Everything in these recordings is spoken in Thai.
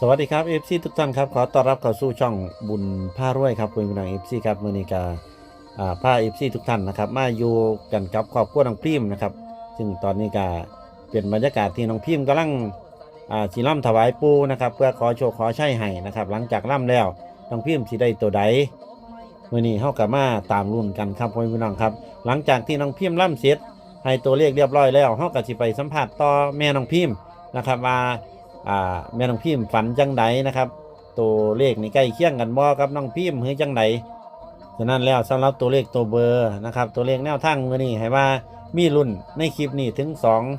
สวัสดีครับ FC ทุกท่านครับขอต้อนรับเข้าสู่ช่องบุญผ้ารวยครับคุณผู้ชม FC ครับเมือนี้กาอ่าผ้า FC ทุกท่านนะครับ มาอยู่กันกับครอบครัวน้องพิมพ์นะครับ ซึ่งตอนนี้ก็เป็นบรรยากาศที่น้องพิมพ์กำลังอ่าสีล่ำถวายปูนะครับ เพื่อขอโชคขอใช้ให้นะครับ หลังจากล่ำแล้วน้องพิมพ์สิได้ตัวใดมื่อนี้เฮากับมาตามรุ่นกันครับคุณผู้ชมครับ หลังจากที่น้องพิมพ์ล่ำเสร็จให้ตัวเลขเรียบร้อยแล้วเฮาก็สิไปสัมผัสต่อแม่น้องพิมพ์นะครับว่า อ่าแม่น้องพิมพ์ฝันจังไดนะครับ ตัวเลขนี่ใกล้เคียงกันบ่กับน้องพิมพ์เฮ้ยจังไดฉะนั้นแล้วสำหรับตัวเลขตัวเบอร์นะครับ ตัวเลขแนวทางมือนี้ให้ว่ามีรุ่นในคลิปนี้ถึง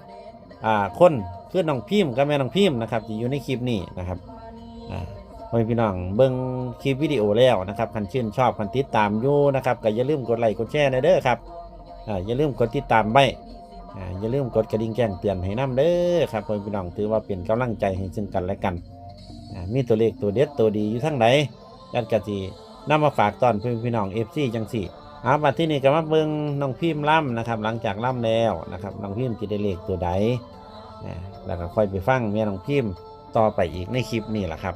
2อ่าคนคือน้องพิมพ์กับแม่น้องพิมพ์นะครับที่อยู่ในคลิปนี้นะครับอ่าพ่อพี่น้องเบิ่งคลิปวิดีโอแล้วนะครับคันชื่นชอบคันติดตามอยู่นะครับก็อย่าลืมกดไลค์กดแชร์นะเด้อครับอ่าอย่าลืมกดติดตามไว้ อ่าอย่าลืมกดกระดิ่งแจ้งเตือนให้น้ำเด้อครับพ่อพี่น้องถือว่าเป็นกำลังใจให้ซึ่งกันและกันอ่ามีตัวเลขตัวเด็ดตัวดีอยู่ทั้งไหนยัดกะจีนำมาฝากตอนเพื่อนพี่น้องเอฟซีจังสี่อาบัดที่นี่ก็มาเบิ่งน้องพิมพ์ล่ำนะครับ หลังจากล่ำแล้วนะครับน้องพิมพ์จะได้เลขตัวใดแล้วก็ค่อยไปฟังเมียน้องพิมพ์ต่อไปอีกในคลิปนี้แหละครับ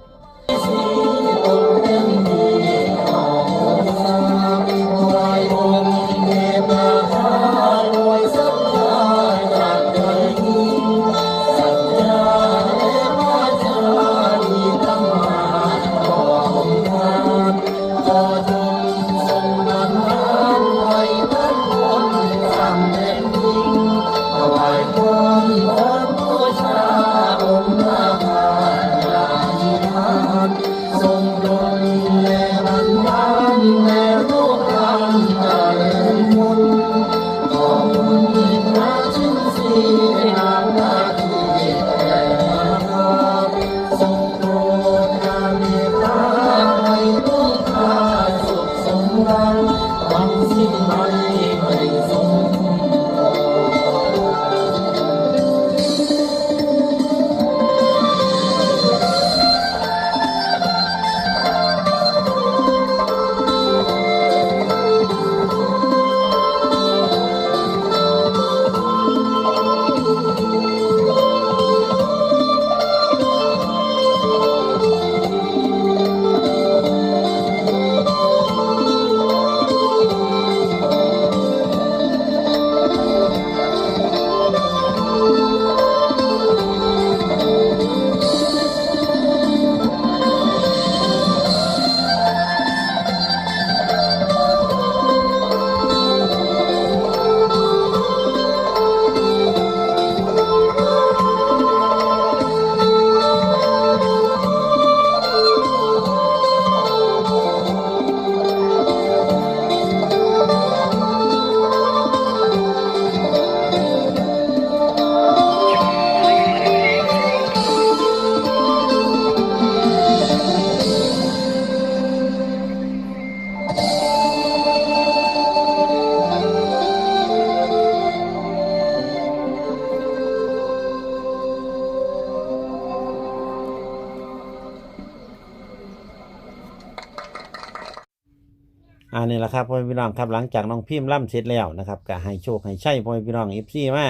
อ่านี่แหละครับพ่อแม่พี่น้องครับหลังจากน้องพิมพ์ล่ำเสร็จแล้วนะครับก็ให้โชคให้ใช่พ่อแม่พี่น้องเอฟซี่มา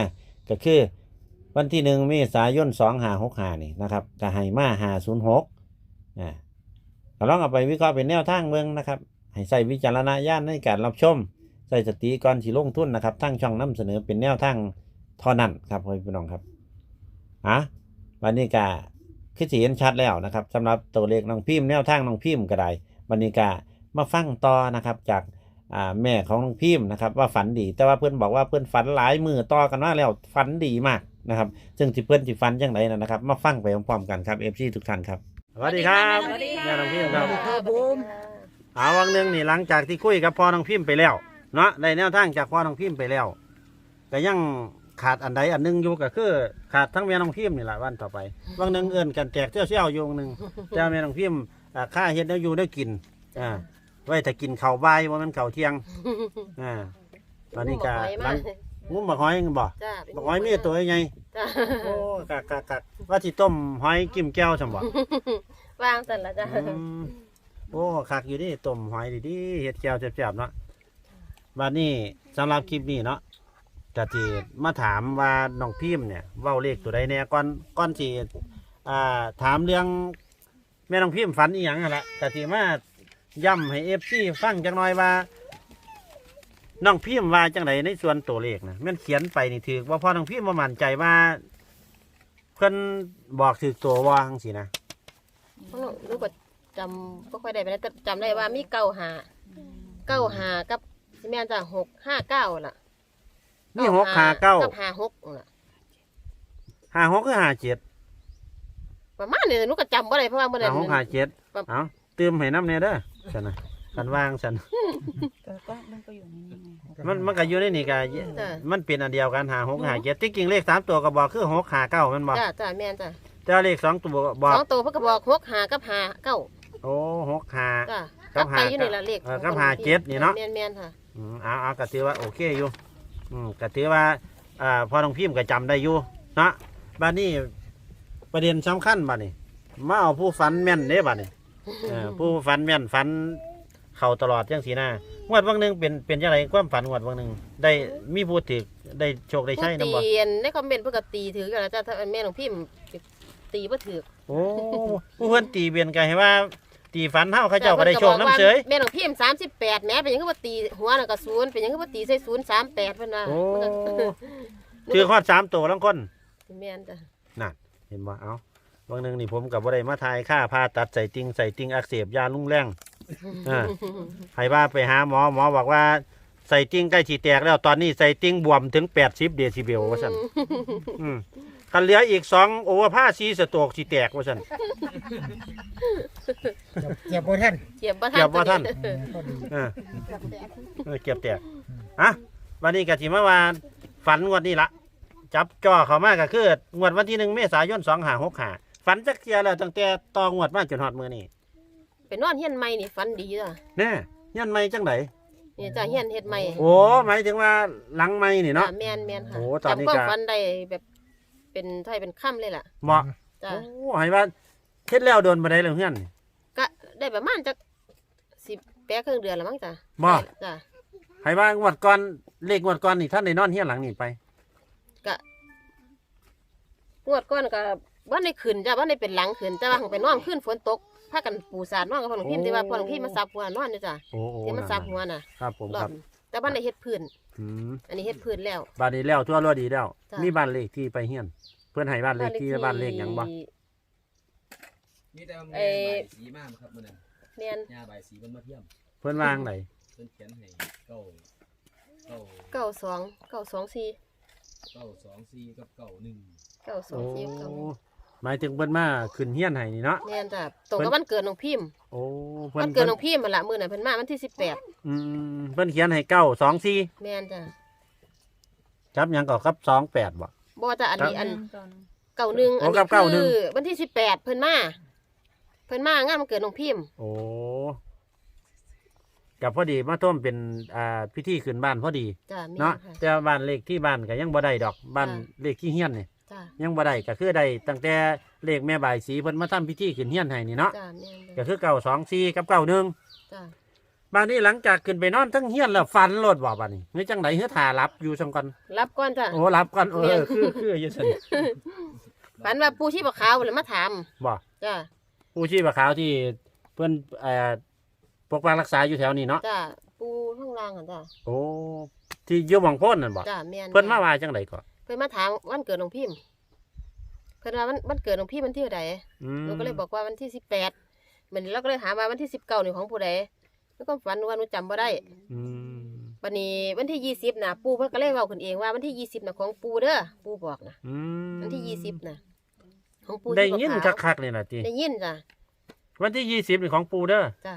ก็คือ วันที่หนึ่งเมษายนสองหาหกหานี่นะครับก็ให้มาหาศูนย์หกอ่าก็ลองเอาไปวิเคราะห์เป็นแนวทางเมืองนะครับ ให้ใส่วิจารณญาณในการรับชม ใส่สติก่อนสิลงทุนนะครับทั้งช่องนำเสนอเป็นแนวทางเท่านั้นครับพ่อแม่พี่น้องครับอะวันนี้ก็คือสิเห็นชัดแล้วนะครับสำหรับตัวเลขน้องพิมพ์แนวทางน้องพิมพ์ก็ได้วันนี้ก็ มาฟังต่อนะครับจากอ่าแม่ของน้องพิมพ์นะครับ ว่าฝันดี แต่ว่าเพื่อนบอกว่าเพื่อนฝันหลายมือต่อกันมาแล้วฝันดีมากนะครับ ซึ่งที่เพื่อนที่ฝันยังไงนะครับ มาฟังไปพร้อมๆกันครับเอฟซีทุกท่านครับสวัสดีครับสวัสดีค่ะแม่น้องพิมพ์ครับค่ะบูมเอาวังหนึ่งนี่หลังจากที่คุยกับพ่อน้องพิมพ์ไปแล้วเนาะได้แนวทางจากพ่อน้องพิมพ์ไปแล้วก็ยังขาดอันใดอันหนึงอยู่ก็คือ ขาดทั้งแม่น้องพิมพ์นี่แหละวันต่อไปวังหนึ่งเอื่นกันแจกเที่ยวเชี่ยวๆอยู่วังหนึ่งเจ้าแม่น้องพิมพ์อ่าค่าเฮ็ดแล้วอยู่ได้กินอ่า ไว้แต่กินข้าวบ่ายว่ามันข้าวเที่ยงอ่าตอนนี้ก็หลังงุ้มบักหอยบ่จ้าบักหอยมีตัวใหญ่จ้าโอ้กักกักกักว่าที่ต้มหอยกิ้มแก้วซั่นบ่วางสันละจ้าอืมโอ้คักอยู่ดิต้มหอยดีๆเฮ็ดแก้วแซ่บๆเนาะบัดนี้สำหรับคลิปนี้เนาะก็สิมาถามว่าน้องพิมพ์เนี่ยเว้าเลขตัวใดแน่ก่อนก่อนสิอ่าถามเรื่องม่น้องพิมพ์ฝันอีหยังหั่นละกะสิมา ย้ำให้เอฟซีฟังจังหน่อยว่าน้องพิมพ์ว่าจังไดในส่วนตัวเลขนะแม่นเขียนไปนี่ถือว่าพอน้องพิมพ์บ่มั่นใจว่าเพิ่นบอกถือตัวว่าจังซี่นะเพราะรู้ก็จำบ่ค่อยได้ไปแล้วแต่จำได้ว่ามีเก้าหาเก้าหากับสิแม่นจ้ะหกห้าเก้าล่ะมีหกหาเก้ากับหาหกน่ะ หาหกคือหาเจ็ดประมาณนี้หนูก็จำบ่ได้เพราะว่าบ่ได้หาหกหาเจ็ดครับเอาตื่มให้น้ำเนี่ยเด้อ ฉันนะกันวางฉัน แต่ก็มันก็อยู่ในนี้ไงมันมันก็อยู่ในนี่ก็จ้ะ มันเป็นอันเดียวกันหาหกหาเจ็ดที่จริงเลขสามตัวก็บอกคือหกหาเก้ามันบอกจ้ะจ้ะแม่นจ้ะแต่เลขสองตัวบอกสองตัวเพิ่นก็บอกหกหากับหาเก้าโอ้หกหา จ้ะกักับบหาไปอยู่นี่ละเลขเออกับหาเจ็ดนี่เนาะ แม่นแม่นค่ะ อืมเอาเอาก็ถือว่าโอเคอยู่อืมก็ถือว่าอ่าพอน้องพิมพ์ก็จำได้อยู่เนาะบ้านนี้ประเด็นสำคัญบ้านนี้มาเอาผู้ฝันแม่นเด้บ้านนี้ เออผู้ฝันแม่นฝันเข้าตลอดจังสีหน้างวดวันหนึ่งเป็นเป็นจังไรความฝันงวดวันหนึ่งได้มีผู้ถือได้โชคได้ใช่ผู้นำบ่ตีอันในคอมเมนต์เพิ่นก็ตีถือกันแล้วจ้ะถ้าแม่หลวงพี่ตีบ่ถือโอ้ผู้เพิ่นตีเบียนกันให้ว่า ตีฝันเท่าเขาเจ้าก็ได้โชคน้ำเสยแม่หลวงพี่สามสิบแปดแม่เป็นหยังก็บ่ตีหัวน่ะก็ศูนย์เป็นหยังก็บ่ตีใส่ศูนย์สามแปดเพิ่นว่าโอ้มันก็ถือข้อดสามตัวลังคนแม่นจ้ะนั่นเห็นบ่เอา บางหนึ่งนี่ผมกับบ่ได้มาทายค่าผ่าตัดใส่ติ่งใส่ติ่งอักเสบยาลุ่งแรงอ่าให้ว่าไปหาหมอหมอบอกว่าใส่ติ่งใกล้ฉีแตกแล้วตอนนี้ใส่ติ่งบวมถึง80เดซิเบลว่าซั่นอืมกันเหลืออีก2โอเวอร์ผ้าซีสโตรกสิแตกว่าซั่นเจ็บปวดท่านเจียบบ่ทันเจียบบ่ทันเออพอดีเออเออเก็บแตกอะวันนี้ก็สิมาว่าฝันงวดนี้ละจับจ่อเข้ามาก็คืองวดวันที่หนึ่งเมษายน2565 ฝันจักเที่ยแล้วตั้งแต่ตองวดมาจนฮอดมื้อนี้เป็นนอนเฮียนใหม่นี่ฝันดีจ้ะแน่ยันไม่จังไดนี่จ้ะเฮียนเฮ็ดใหม่โอ้หมายถึงว่าหลังไม่นี่เนาะจ้ะแม่นแม่นค่ะโอ้ตอนนี้จำความก็ ฝันได้แบบเป็นไทยเป็นค่ำเลยล่ะเหมาะจ้ะโอ้ให้ว่าเฮ็ดแล้วโดนบ่ได้เลยเพื่อนก็ได้ประมาณจักสิบแปดครึ่งเดือนแล้วมั้งจ้ะบ่ จ้ะให้ว่างวดก่อนเลขงวดก่อนนี่ท่านได้นอนเฮียนหลังนี่ไป งวดก่อนก็ บ่ได้ขึ้นจ้ะบ่ได้เป็นหลังขึ้นแต่ว่าหั้นไปนอนขึ้นฝนตกพากันปูสาดนอนกับพ่อหลวงพี่ที่ว่าพ่อหลวงพี่มาซับหัวนอนนี่จ้ะโอ้โอ้ที่มันซับหัวน่ะครับผมรอครับบแต่บ้านได้เฮ็ดพื้น อืมอันนี้เฮ็ดพื้นแล้ว บ้านนี้แล้วทั่วรัวดีแล้วจ้ะ มีบ้านเลขที่ไปเฮียน เพื่อนให้บ้านเลขที่บ้านเลขหยังบ่มีแต่ว่าเอ่แม่อใบายสีมากครับมันน่ะเรียนยาใบายสีมันมาเทียมเพื่อนวางไหนเพิ่นเขียนให้เก้าเก้าเก้าสองเก้าสองสี่เก้าสองสี่กับเก้าหนึ่งเก้าสอโอ้งสี่เก้า หมายถึงเพิ่นมาขึ้นเฮียนให้นี่เนาะเรียนจ้ะตรงกับวันเกิดน้องพิมพ์โอ้เพิ่วันนเกิดน้องพิมพ์มาละมื้อน่ะเพิ่นมาวันที่สิบแปดอืมเพิ่นเขียนให้เก้าสองสี่แม่นจ้ะครับหยังก็ครับสองแปดบ่ บ่จ้ะอันนี้อันตอนเก้าหนึ่งโอ้อันกันี้บเก้าหนึ่งคือวันที่สิบแปดเพิ่นมาเพิ่นมางานวันเกิดน้องพิมพ์โอ้กับพอดีมาท่วมเป็นอ่าพิธีขึ้นบ้านพอดี จ้ะแม่นเนาะค่ะ แต่บ้านเลขที่บ้านก็ยังบ่ได้ดอกบ้านจ้ะเลขที่เฮียนนี่ จ้ะยังบ่ได้ก็คือได้ตั้งแต่เลขแม่บายสีเพิ่นมาทำพิธีขึ้นเฮียนให้นี่เนาะจ้ะแม่นก็จ้ะคือเก่าสองสี่กับเก่าหนึ่งจ้ะบ้านนี้หลังจากขึ้นไปนอนทั้งเฮียนแล้วฟันโลดบ่บัดนี้เฮ้ยจังไดเฮือทารับอยู่จังก่อนรับก่อนจ้ะโอ้รับก่อนเอแม่อนคือคืออยู่ซั่นฝันว่าปู่ชีพขาวเลยมาถามบ่จ้ะผู้ชีพขาวที่เพิ่นเอ่อปกปักรักษาอยู่แถวนี้เนาะจ้ะปู่ข้างล่างอะจ้ะโอ้ที่อยู่หม่องโพ้นนั่นบ่จ้ะแม่นเพิ่นมาว่าจังไดก่อน เพิ่นมาถามวันเกิดน้องพิมพ์เพิ่นว่าวันวันเกิดน้องพิมพ์วันที่เท่าใดอืมหนูก็เลยบอกว่าวันที่สิบแปดเหมือนเราก็เลยถามว่าวันที่สิบเก้านี่ของผู้ใดแล้วก็ฝันว่าหนูจำบ่ได้ อืมวันนี้วันที่ยี่สิบน่ะปู่เพิ่นก็เลยเว้าขึ้นเองว่าวันที่ยี่สิบน่ะของปู่เด้อปู่บอกนะอืมวันที่ยี่สิบน่ะของปู่ได้ที่ยินขาวคักๆเลยนะจีได้ยินจ้ะวันที่ยี่สิบนี่ของปูเด้อจ้ะ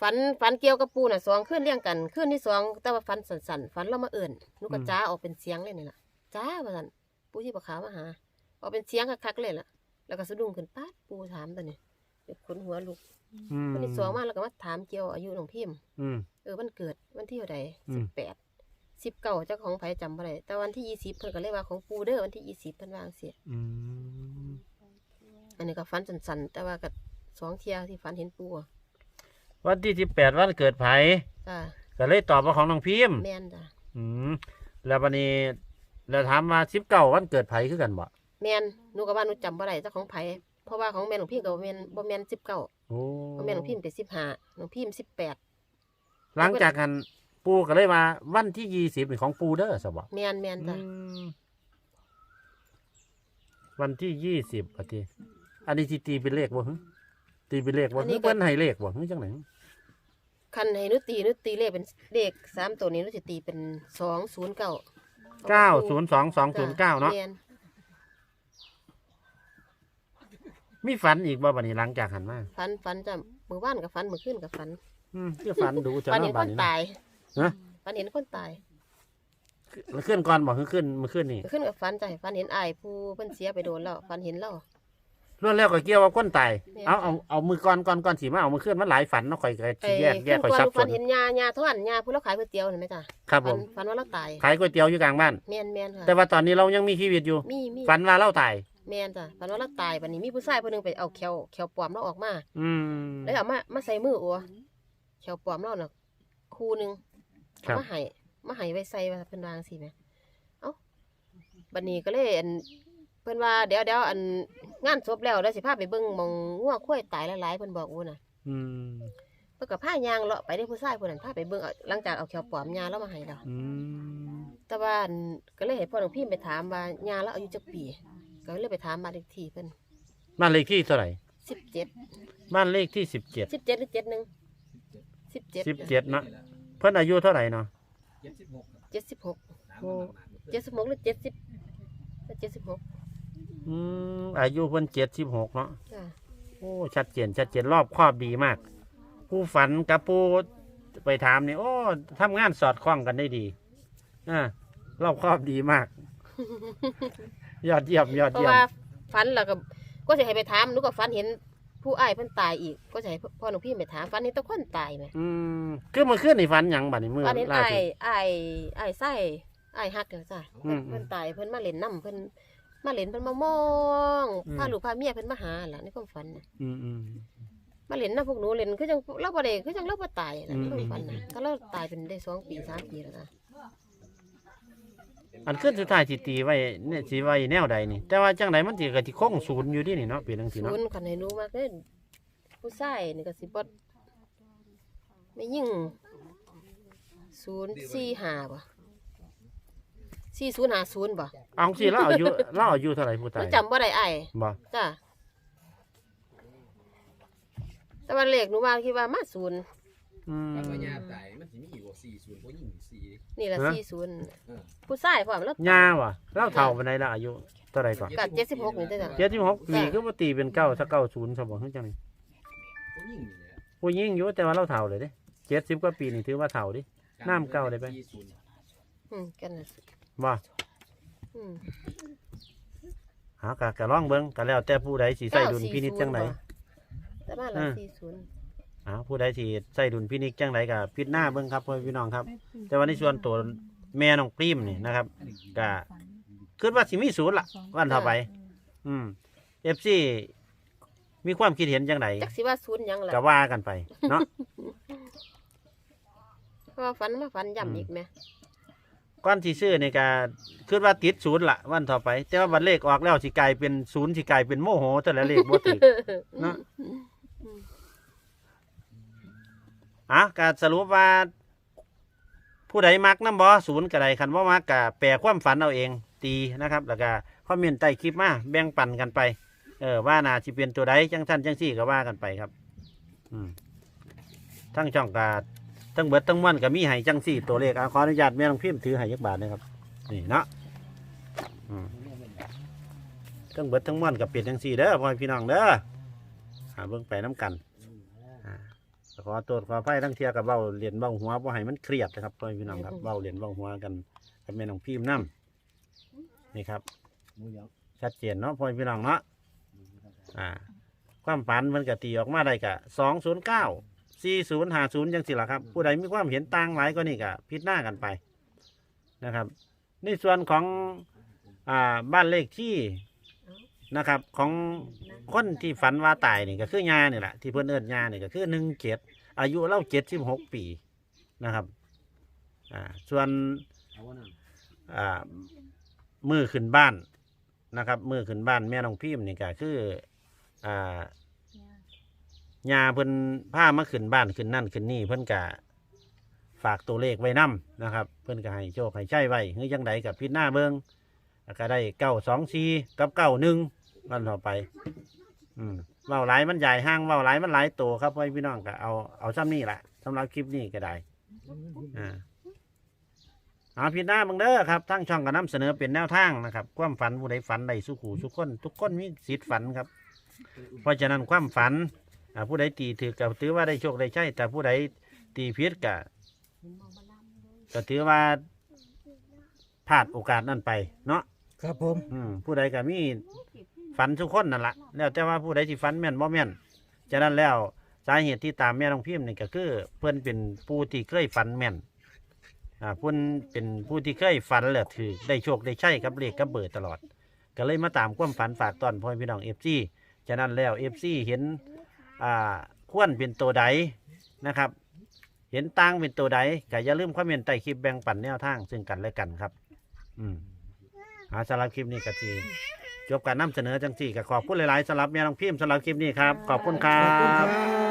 ฝันฝันเกี่ยวกับปู่น่ะสองคืนเรียงกันคืนที่สองแต่ว่าฝันสั่นๆฝันเรามาเอิ่นหนูก็จ้าออกเป็นเสียงเลยนี่ล่ะจ้าว่าซั่นปู่ที่บ่ขาวมาหาออกเป็นเสียงคักๆเลยล่ะ แล้วก็สะดุ้งขึ้นป๊าดปู่ถามตัวนี้เด็กขนหัวลุกอืมวันที่สองมาแล้วก็มาถามเกี่ยวอายุน้องพิมพ์ อืม เออวันเกิดวันที่เท่าใดอืสิม บแปดสิบเก้าเจ้าของไผจำบ่ได้แต่วันที่ยี่สิบเพิ่นก็เลยว่าของปูเด้อวันที่ยี่สิบเพิ่นวาจั่งเสียอืมอันนี้ก็ฝันสันๆแต่ว่าก็สองเที่ยที่ฝันเห็นปูอะ วันที่สิบแปดวันเกิดไผจ้าก็เลยตอบว่าของน้องพิมพ์แม่นจ้าอืมแล้ววันนี้แล้วถามมาสิบเก้าวันเกิดไผคือกันบ่แม่นหนูก็ว่าหนูจำบ่ได้เจ้าของไผเพราะว่าของแม่หลวงพี่ก็บ่แม่นบ่แม่นสิบเก้าโอ้ของแม่หลวงพี่เป็นสิบห้าหลวงพี่มันสิบแปดหลังจากกันปูก็เลยว่าวันที่ยี่สิบเป็นของปูเด้อสบแม่นแม่นจ้ะวันที่ยี่สิบอะทีอันนี้ที่ตีเป็นเลขบ่หึตีเป็นเลขบ่หึเพิ่นให้เลขบ่หึจังไหน คันให้หนุตีหนุตีเลขเป็นเลขสามตัวนี้หนุจะตีเป็นสองศูนย์เก้าเก้าศูนย์สองสองศูนย์เก้าเนาะแม่นมีฝันอีกบ่บัดนี้หลังจากหันมาฝันฝันจ้ะมื้อวานกับฝันมื้อคืนกับฝันอืมคือฝันดูจะฝันเนาะเห็นบัคดนนี้ตายนะฝันเห็นคนตายมันขึ้นก่อนบ่คือขึ้นมันขึ้นนี่มื้อคืนกับฝันจ้ะฝันเห็นอ้ายผู้เพิ่นเสียไปโดนแล้วฝันเห็นแล้ว ล้วนแล้วก็เกี่ยวกับคนตายแม่นเอาเอาเอามือก่อนก่อนก่อนสิมาเอามือขึ้นมันหลายฝันเนาะข่อยก็ไอ้สิแยกแยคืกอข่อยก่อนซับฝัซ้นอนเห็นยายาทวดยาผู้เราขายก๋วยเตี๋ยวเห็นไหมจ้ะครับผฝันมฝันว่าเราตายขายก๋วยเตี๋ยวอยู่กลางบ้าน แม่นแม่นค่ะแต่ว่าตอนนี้เรายังมีชีวิตอยู่ มีมีฝันว่าเราตาย แม่นจ้ะฝันว่าเราตายบัดนี้มีผู้ชายคนหนึงไปเอาแขวแขวปลอมเราออกมาอืม แล้วเอามามาใส่มืออัวแขวปลอมเราน่ะคู่หนึงครัเอาบมาให้มาให้ไว้ใส่ว่าเพิ่นวาจังซี่แหมเอ้าบัดนี้ก็เลยอันเพิ่นว่าเดี๋ยวเดี๋ยวอัน งานศพแล้วเดี๋ยวสิพาไปเบิ่งหมองงัวควายตายหลายๆเพิ่นบอกอูน่ะอืมเพิ่นก็พายางเลาะไปได้ผู้ชายคนนั้นพาไปเบิ่งเอาหลังจากเอาแขวปลอมยาแล้วมาให้แล้วอืมแต่ว่าอันก็เลยให้พ่อหลวงพี่ไปถามว่ายาแล้วอายุจักปี ก็เลยไปถามมานเลขที่เพิ่นบ้านเลขที่เท่าไหร่17บ้านเลขที่สิบเจ็ด17หรือ71 17สิบเจ็ดเนาะเพิ่นอายุเท่าไหร่เนาะเจ็ดสิบหกครับ76ตามมาหนักๆ76หรือ70 76 อืมอายุเพิ่นเจ็ดสิบหกเนาะจ้ะโอ้ชัดเจนชัดเจนรอบครอบดีมาก ผู้ฝันกับผู้ไปถามนี่โอ้ทำงานสอดคล้องกันได้ดีอ่ารอบครอบดีมาก ยอดเยี่ยมยอดเพราะเยี่ยมว่าฝันแล้วก็ก็สิให้ไปถามหนูก็ฝันเห็นผู้อ้ายเพิ่นตายอีก ก็จะให้พ่อหลวงพี่ไปถามฝันเห็นแตะคนตายแหมอืมคือเมื่อคืนนี่ฝันหยังบัดนี้มือฝันเห็นล่าอ้าสุยดอ้ายอ้ายไส้อ้ายฮักจังจ้ะอืม เพิ่นตายเพิ่นมาเล่นน้ำเพิ่น มาเล่นเพิ่นมามองอืม พาลูกพาเมียเพิ่นมาหาล่ะในความฝันน่ะอืมอืม มาเล่นน้ำพวกหนูเล่นคือจังเราบ่ได้คือจังเราบ่ตายน่ะอืมในความฝันน่ะก็เราตายเป็นได้สองปีสามปีแล้วนะอันขึ้นสุดท้ายสิตีไว้เนี่ยสิไว้แนวใดนี่ แต่ว่าจังไดมันสิก็สิคงศูนย์อยู่ดินี่เนาะเป็นจังซี่ศูเนาะนย์คันให้รู้มากเด้อผู้ชายนี่ก็สิบ่ไม่ยิ่งศูนย์สี่ห้าบ่ สี่ศูนย์ห้าศูนย์บ่เอาสิเราอายุเราอายุเท่าไหร่ผู้ตามัยนจำบ่ได้อ้ายบ่จ้ะแต่ว่าเลขหนูว่าคิดว่ามาศูนย์อืม แล้วก็ยาตายมันสิมีอยู่สี่ศูนย์ผู้หญิงสี่นี่ละฮะ สี่ศูนย์เออผู้ชายพร้อมแล้วยาว่ะเราเฒ่าปานใดละอายุเท่าไหร่ก่อนกัดเจ็ดสิบหกนี่จ้ะ เจ็ดสิบหกปีก็บ่ตีเป็นเก้าสักเก้าศูนย์ซะบ่คือจังไดผู้หญิงนี่แหละผู้หญิงอยู่แต่ว่าเราเฒ่าเลยเด้เจ็ดสิบกว่าปีนี่ถือว่าเฒ่าดิ น้ำเก่าได้ปะสี่ศูนย์อืมกันนะ บ่อืม หากะกะลองเบิ่งก็แล้วแต่ผู้ใดสิใส่ดุลพินิจจังไดแต่บ้านเราอ่า สี่ศูนย์อ่าผู้ใดสิใส่ดุลพินิจจังไดก็พิจารณาเบิ่งครับพ่อพี่น้องครับ แต่ว่าในส่วนตัวแม่น้องปรีมนี่นะครับก็คิดว่าสิมีศูนย์ล่ะ วันต่อไป อืม FC มีความคิดเห็นจังไดจักสิว่าศูนย์หยังล่ะก็ว่ากันไป เนาะ เพราะว่าฝันมาฝันอืมย่ำอีกไหม ก่อนที่ซื้อนี่ก็คิดว่าติดศูนย์ละวันต่อไป แต่ว่าบัตรเลขออกแล้วสิกลายเป็นศูนย์สิกลายเป็นโมโหแต่ละเลขบ่ถึกเนาะอะก็สรุปว่า ผู้ใดมักน้ำบ่ศูนย์ก็ได้คันว่ามักก็แปลความฝันเอาเองตีนะครับ แล้วก็คอมเมนต์ใต้คลิปมาแบ่งปันกันไป เออว่านาสิเป็นตัวใดจังท่านจังสี่ก็ว่ากันไปครับ อืมทั้งช่องกา ทั้งเบิดทั้งมวลก็มีให้จังสี่ตัวเลขอะขออนุญาตแม่น้องพิมพ์ถือให้ยักบาทนะครับ นี่เนาะอืมทั้งเบิดทั้งมวลก็เปลี่ยนจังสี่เด้อพ่อพี่น้องเด้อหาเบิ่งไปน้กันอ่าขอตัวจขอไพ่ทั้งเทียกับเบ้าเหรียญเบ้าหัวบ่ให้มันเครียดนะครับพ่อพี่น้องครับเบ้าเหรียญเบ้าหัวกันกับแม่น้องพิมพ์น้ำนี่ครับ ชัดเจนเนาะพ่อพี่น้องเนาะอ่า ความฝันมันก็ตีออกมาได้กะสองศูนย์เก้า สี่ศูนย์หาศูนย์ยังสิละครับ ผู้ใดมีความเห็นต่างหลายก็นี่ก็พิจารณากันไปนะครับ ในส่วนของอ่าบ้านเลขที่นะครับ ของคนที่ฝันว่าตายนี่ก็คือยานี่แหละที่เพื่อนเอิญยานี่ก็คือหนึ่งเจ็ดอายุเล่าเจ็ดสิบหกปีนะครับอ่าส่วนอ่านั่นอ่ามือขึ้นบ้านนะครับ มือขึ้นบ้านแม่น้องพิมพ์นี่ก็คืออ่า ญาเพิ่นพามาขึ้นบ้านขึ้นนั่นขึ้นนี่เพิ่นกะฝากตัวเลขไว้นํนะครับ เพิ่นก็ให้โชคให้ใช้ไว้เฮ้ยจังไดกับพิดหน้าเบิงแล้วก็ได้เก้าสองสี่กับเก้าหนึ่งวันต่อไป อืมเว้าหลายมันใหญ่ห้างเว้าหลายมันหลายตัวครับไว้พี่น้องก็เอาเอาซ้ำนี่แหละสำหรับคลิปนี้ก็ได้อ่าเอาพิดหน้าเบิงเด้อครับทั้งช่องก็น้ำเสนอเป็นแนวทางนะครับ ความฝันผู้ใดฝันได้สุขูทุกคน ทุกคนมีสิทธิ์ฝันครับ เพราะฉะนั้นความฝัน อ่าผู้ใดตีถือกับถือว่าได้โชคได้ใช่แต่ผู้ใดตีผิดก็ก็ถือว่าพลาดโอกาสนั่นไป เนาะครับผม อืมผู้ใดก็มีฝันทุกคนนั่นละแล้วแต่ว่าผู้ใดที่ฝันแม่นบ่แม่นฉะนั้นแล้วสาเหตุที่ตามแม่น้องพิมพ์นี่ก็คือ เพื่อนเป็นผู้ที่เคยฝันแม่นอ่าเพื่อนเป็นผู้ที่เคยฝันแล้วถือได้โชคได้ใช่กับเลขกับเบอร์ตลอด ก็เลยมาตามความฝันฝากตอนพ่อพี่น้องเอฟซีฉะนั้นแล้วเอฟซีเห็น อ่าควรเป็นตัวใดนะครับ เห็นต่างเป็นตัวใดก็อย่าลืมคอมเมนต์ใต้คลิปแบ่งปันแนวทาง ซึ่งกันและกันครับ อืมหาสำหรับคลิปนี้ก็ทีจบการนำเสนอจังสี่ก็ขอบคุณหลายๆสำหรับแม่น้องพิมพ์สำหรับคลิปนี้ครับ ขอบคุณครัขอบคุณครับ บ